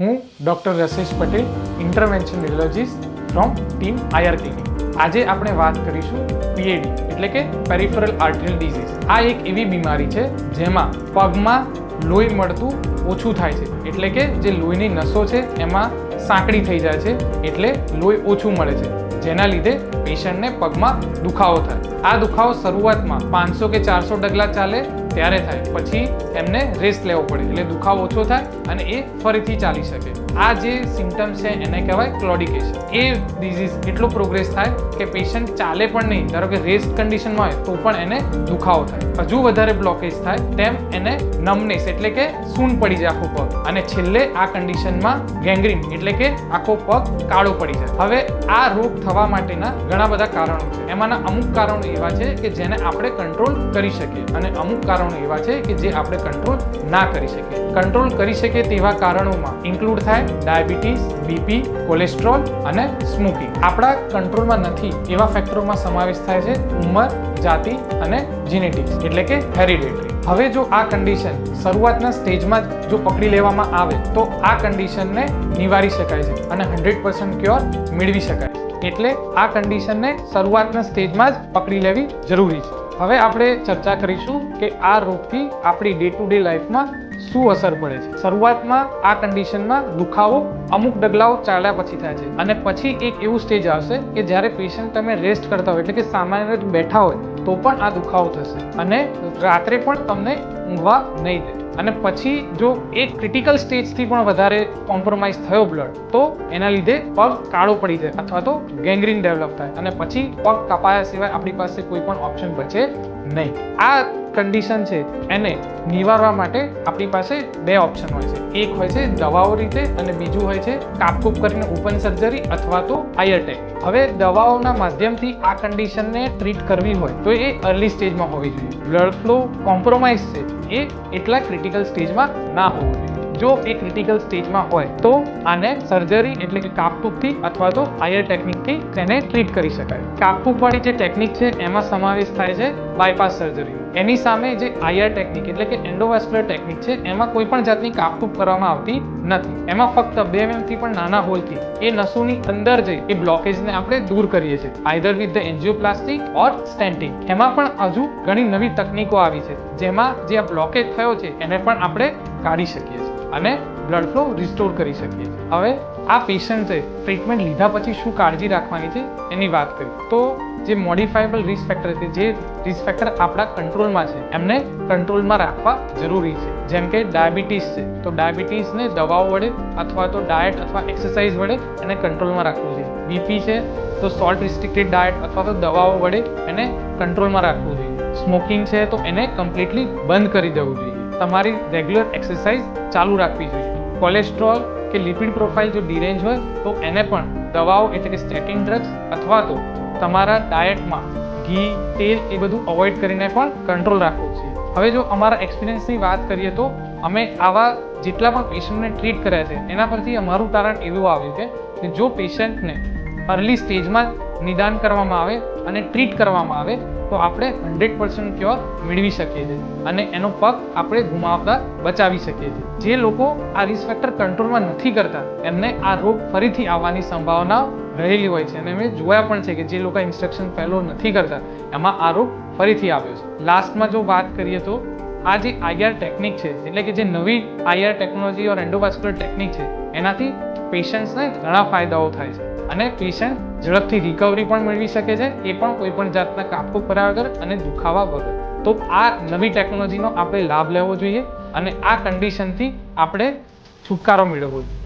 હું doctor Rasesh Patel intervention radiologist from team IR clinic આજે આપણે વાત કરીશું પીએડી એટલે કે પેરિફરલ આર્ટરિયલ ડિઝીઝ આ એક એવી બીમારી છે જેમાં પગમાં લોહી મળતું ઓછું થાય છે. એટલે કે જે લોહીની નસો છે એમાં સાંકડી થઈ જાય છે, એટલે લોહી ઓછું મળે છે. જેના લીધે પેશન્ટને પગમાં દુખાવો થાય. આ દુખાવો શરૂઆતમાં પાંચસો કે ચારસો ડગલા ચાલે ત્યારે થાય. પછી એમને રેસ્ટ લેવો પડે. એટલે દુખાવો ઓછો થાય અને એ ફરીથી ચાલી શકે. આ જે સિમ્ટમ્સ છે એને કહેવાય ક્લોડિકેશન એ ડિઝીઝ એટલો પ્રોગ્રેસ થાય કે પેશન્ટ ચાલે પણ નહીં. ધારો કે રેસ્ટ કન્ડિશનમાં હોય તો પણ એને દુખાવો થાય. હજુ વધારે બ્લોકેજ થાય તેમ એને નમનેસ એટલે કે સૂન પડી જાય આખો પગ. અને છેલ્લે આ કન્ડિશનમાં ગેંગ્રીન એટલે કે આખો પગ કાળો પડી જાય. હવે આ રોગ થવા માટેના ઘણા બધા કારણો છે. એમાંના અમુક કારણો એવા છે કે જેને આપણે કંટ્રોલ કરી શકીએ. અને અમુક કારણો એવા છે કે જે આપણે કંટ્રોલ ના કરી શકીએ. કંટ્રોલ કરી શકીએ તેવા કારણોમાં ઇન્ક્લુડ થાય ડાયાબિટીસ, બીપી કોલેસ્ટ્રોલ અને સ્મોકિંગ આપણા કંટ્રોલમાં નથી એવા ફેક્ટરોમાં સમાવેશ થાય છે ઉંમર, જાતિ અને જીનેટિક્સ એટલે કે હેરિડેટરી હવે જો આ કન્ડિશન શરૂઆતના સ્ટેજમાં જ પકડી લેવામાં આવે, તો આ કન્ડિશનને નિવારી શકાય છે અને હંડ્રેડ પર્સન્ટ ક્યોર મેળવી શકાય છે. એટલે આ કન્ડિશનને શરૂઆતના સ્ટેજમાં જ પકડી લેવી જરૂરી છે. હવે આપણે ચર્ચા કરીશું કે આ રોગથી આપણી ડે ટુ ડે લાઈફમાં શું અસર પડે છે. શરૂઆતમાં આ કન્ડિશનમાં દુખાવો અમુક ડગલાઓ ચાલ્યા પછી થાય છે. અને પછી એક એવું સ્ટેજ આવશે કે જ્યારે પેશન્ટ તમે રેસ્ટ કરતા હોય, એટલે કે સામાન્ય રીતે બેઠા હોય, તો પણ આ દુખાવો થશે. અને રાત્રે પણ તમને ઊંઘવા નહીં દે. અને પછી જો એ ક્રિટિકલ સ્ટેજથી પણ વધારે કોમ્પ્રોમાઇઝ થયો બ્લડ તો એના લીધે પગ કાળો પડી જાય અથવા તો ગેંગ્રીન ડેવલપ થાય. અને પછી પગ કપાયા સિવાય આપણી પાસે કોઈ પણ ઓપ્શન બચે નહીં. આ કન્ડિશન છે, એને નિવારવા માટે આપણી પાસે બે ઓપ્શન હોય છે. એક હોય છે દવાઓ રીતે અને બીજું હોય છે કાપકૂપ કરીને ઓપન સર્જરી અથવા તો આયરટેક હવે દવાઓના માધ્યમથી આ કન્ડિશનને ટ્રીટ કરવી હોય તો એ અર્લી સ્ટેજમાં હોવી જોઈએ. બ્લડ ફ્લો કોમ્પ્રોમાઇઝ છે એ એટલા ક્રિટિકલ સ્ટેજમાં ના હોવું જોઈએ. જો એ ક્રિટિકલ સ્ટેજમાં હોય, તો આને સર્જરી એટલે કે કાપટૂકથી અથવા તો હાયર ટેકનિકથી તેને ટ્રીટ કરી શકાય. કાપટૂકવાળી જે ટેકનિક છે, એમાં સમાવેશ થાય છે બાયપાસ સર્જરી એની સામે જે આયર ટેકનિક એટલે કે એન્ડોવાસ્ક્યુલર ટેકનિક છે, એમાં કોઈ પણ જાતની કાપકૂપ કરવામાં આવતી નથી. એમાં ફક્ત બે એમએમથી પણ નાના હોલથી એ નસોની અંદર જઈ એ બ્લોકેજને આપણે દૂર કરીએ છીએ either with the angioplastic or stenting એમાં પણ હજુ ઘણી નવી તકનીકો આવી છે, જેમાં જે આ બ્લોકેજ થયો છે, એને પણ આપણે કાઢી શકીએ છીએ. અને બ્લડ ફ્લો રિસ્ટોર કરી શકીએ છીએ. હવે આ પેશન્ટે ટ્રીટમેન્ટ લીધા પછી શું કાળજી રાખવાની છે એની વાત કરી તો જે મોડિફાયેબલ રિસ્ક ફેક્ટર છે, જે રિસ્ક ફેક્ટર આપણા કંટ્રોલમાં છે, એમને કંટ્રોલમાં રાખવા જરૂરી છે. જેમ કે ડાયાબિટીસ છે, તો ડાયાબિટીસને દવાઓ વડે અથવા તો ડાયટ અથવા એક્સરસાઇઝ વડે એને કંટ્રોલમાં રાખવું જોઈએ. બીપી છે, તો સોલ્ટ રિસ્ટ્રિક્ટેડ ડાયટ અથવા તો દવાઓ વડે એને કંટ્રોલમાં રાખવું જોઈએ. સ્મોકિંગ છે, તો એને કમ્પ્લીટલી બંધ કરી દેવું જોઈએ. તમારી રેગ્યુલર એક્સરસાઇઝ ચાલુ રાખવી જોઈએ. કોલેસ્ટ્રોલ કે લિપિડ પ્રોફાઇલ જો ડિરેન્જ હોય, તો એને પણ દવાઓ એટલે કે સ્ટેટિન ડ્રગ્સ અથવા તો તમારા ડાયટમાં ઘી, તેલ એ બધું અવોઇડ કરીને પણ કંટ્રોલ રાખવું છે હવે જો અમારા એક્સપિરિયન્સની વાત કરીએ તો અમે આવા જેટલા પણ પેશન્ટને ટ્રીટ કર્યા છે, એના પરથી અમારું તારણ એવું આવ્યું કે જો પેશન્ટને અર્લી સ્ટેજમાં નિદાન કરવામાં આવે અને ટ્રીટ કરવામાં આવે, તો આપણે હંડ્રેડ પર્સન્ટ ક્યોર મેળવી શકીએ છીએ. અને એનો પગ આપણે ગુમાવતા બચાવી શકીએ છીએ. જે લોકો આ રિસ્ક ફેક્ટર કંટ્રોલમાં નથી કરતા, એમને આ રોગ ફરીથી આવવાની સંભાવના રહેલી હોય છે. અને મેં જોયા પણ છે કે જે લોકો ઇન્સ્ટ્રક્શન ફેલો નથી કરતા, એમાં આ રોગ ફરીથી આવ્યો છે. લાસ્ટમાં જો વાત કરીએ તો, આ જે આઈઆર ટેકનિક છે, એટલે કે જે નવી IR technology or endovascular technique છે, એનાથી પેશન્ટ્સને ઘણા ફાયદાઓ થાય છે. અને પેશન્ટ ઝડપથી રિકવરી પણ મેળવી શકે છે, એ પણ કોઈ પણ જાતના કાપકૂપ કર્યા વગર અને દુખાવા વગર. તો આ નવી ટેકનોલોજીનો આપણે લાભ લેવો જોઈએ અને આ કન્ડિશનથી આપણે છુટકારો મેળવવો જોઈએ.